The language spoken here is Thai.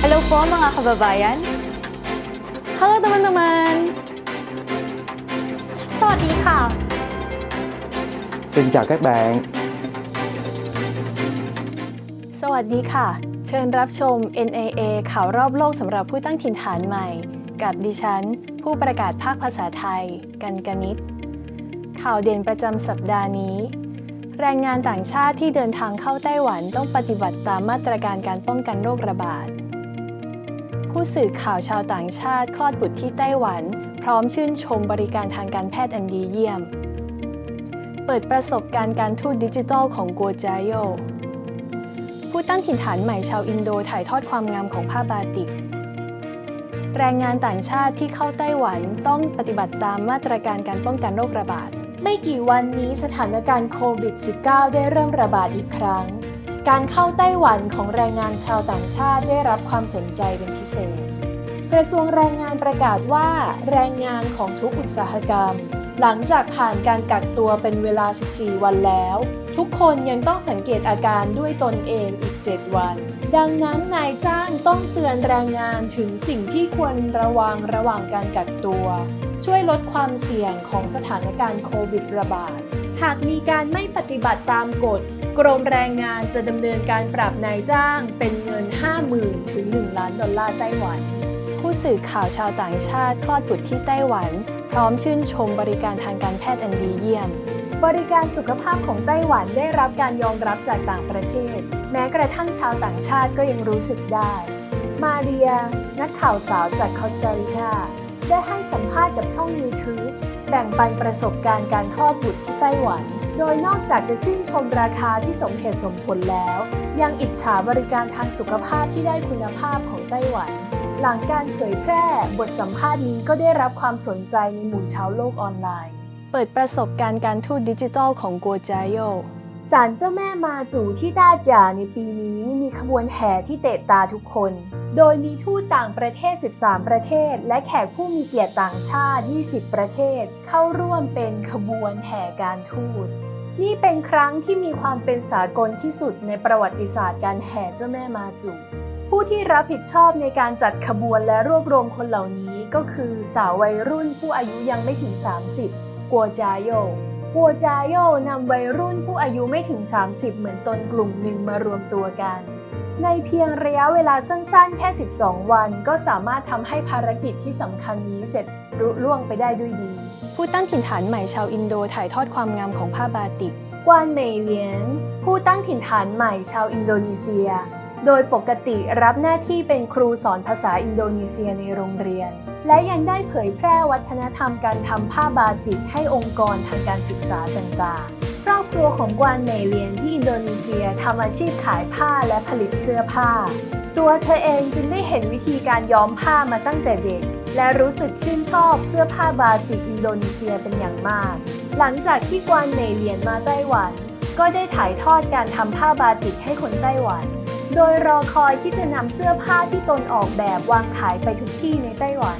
Hello po mga kababayan. Hello teman-teman. สวัสดีค่ะ Xin chào các bạn. สวัสดีค่ะ เชิญรับชม NAA ข่าวรอบโลกสำหรับผู้ตั้งถิ่นฐานใหม่ กับดิฉัน ผู้ประกาศภาคภาษาไทย กันกนิษฐ์ข่าวเด่นประจำสัปดาห์นี้ แรงงานต่างชาติที่เดินทางเข้าไต้หวันต้องปฏิบัติตามมาตรการการป้องกันโรคระบาด ผู้สื่อข่าวชาวต่างชาติคลอดบุตรที่ไต้หวัน พร้อมชื่นชมบริการทางการแพทย์อันดีเยี่ยม เปิดประสบการณ์การทูตดิจิทัลของกัวจายโยผู้ตั้งถิ่นฐานใหม่ชาวอินโดถ่ายทอดความงามของผ้าบาติก แรงงานต่างชาติที่เข้าไต้หวันต้องปฏิบัติตามมาตรการการป้องกันโรคระบาด ไม่กี่วันนี้สถานการณ์โควิด -19 ได้เริ่มระบาดอีกครั้ง การเข้าไต้หวันของแรงงานชาวต่างชาติได้รับความสนใจเป็นพิเศษ กระทรวงแรงงานประกาศว่า แรงงานของทุกอุตสาหกรรม หลังจากผ่านการกักตัวเป็นเวลา 14 วันแล้ว ทุกคนยังต้องสังเกตอาการด้วยตนเองอีก 7 วัน ดังนั้นนายจ้างต้องเตือนแรงงานถึงสิ่งที่ควรระวังระหว่างการกักตัว ช่วยลดความเสี่ยงของสถานการณ์โควิดระบาด หากมีการไม่ปฏิบัติตามกฎ กรมแรงงานจะดำเนินการปรับนายจ้างเป็นเงิน 50,000 ถึง 1 ล้านดอลลาร์ไต้หวัน ผู้สื่อข่าวชาวต่างชาติคลอดบุตรที่ไต้หวัน พร้อมชื่นชมบริการทางการแพทย์อันดีเยี่ยม บริการสุขภาพของไต้หวันได้รับการยอมรับจากต่างประเทศ แม้กระทั่งชาวต่างชาติก็ยังรู้สึกได้ มาเรีย นักข่าวสาวจากคอสตาริกา ได้ให้สัมภาษณ์กับช่อง YouTube แบ่งปันประสบการณ์การคลอดบุตรที่ไต้หวัน โดยนอกจากจะชื่นชมราคาที่สมเหตุสมผลแล้ว ยังอิจฉาบริการทางสุขภาพที่ได้คุณภาพของไต้หวัน หลังการเผยแพร่บทสัมภาษณ์นี้ก็ได้รับความสนใจในหมู่ชาวโลกออนไลน์ เปิดประสบการณ์การทูตดิจิทัลของกัวจายโย ศาลเจ้าแม่มาจูที่ต้าจ่าในปีนี้มีขบวนแห่ที่เตะตาทุกคน โดยมีทูตต่างประเทศ 13 ประเทศ และแขกผู้มีเกียรติต่างชาติ 20 ประเทศ เข้าร่วมเป็นขบวนแห่การทูต นี่เป็นครั้งที่มีความเป็นสากลที่สุดในประวัติศาสตร์การแห่เจ้าแม่มาจูผู้ที่รับผิดชอบในการจัดขบวนและรวบรวมคนเหล่านี้ก็คือสาววัยรุ่นผู้อายุยังไม่ถึง 30 กัวจาโย กัวจาโยนำวัยรุ่นผู้อายุไม่ถึง 30 เหมือนตนกลุ่มหนึ่งมารวมตัวกัน ในเพียงระยะเวลาสั้นๆ แค่ 12 วัน ก็สามารถทำให้ภารกิจที่สำคัญนี้เสร็จรุล่วงไปได้ด้วยดี ผู้ตั้งถิ่นฐานใหม่ชาวอินโดถ่ายทอดความงามของผ้าบาติก กวานเหมยเหลียน ผู้ตั้งถิ่นฐานใหม่ชาวอินโดนีเซีย โดยปกติรับหน้าที่เป็นครูสอนภาษาอินโดนีเซียในโรงเรียน และยังได้เผยแพร่วัฒนธรรมการทำผ้าบาติกให้องค์กรทางการศึกษาต่างๆ ครอบครัวของกวานเมเลียนที่อินโดนีเซียทำอาชีพขายผ้าและผลิตเสื้อผ้า ตัวเธอเองจึงได้เห็นวิธีการย้อมผ้ามาตั้งแต่เด็ก และรู้สึกชื่นชอบเสื้อผ้าบาติกอินโดนีเซียเป็นอย่างมาก หลังจากที่กวานเมเลียนมาไต้หวัน ก็ได้ถ่ายทอดการทำผ้าบาติกให้คนไต้หวัน โดยรอคอยที่จะนำเสื้อผ้าที่ตนออกแบบวางขายไปทุกที่ในไต้หวัน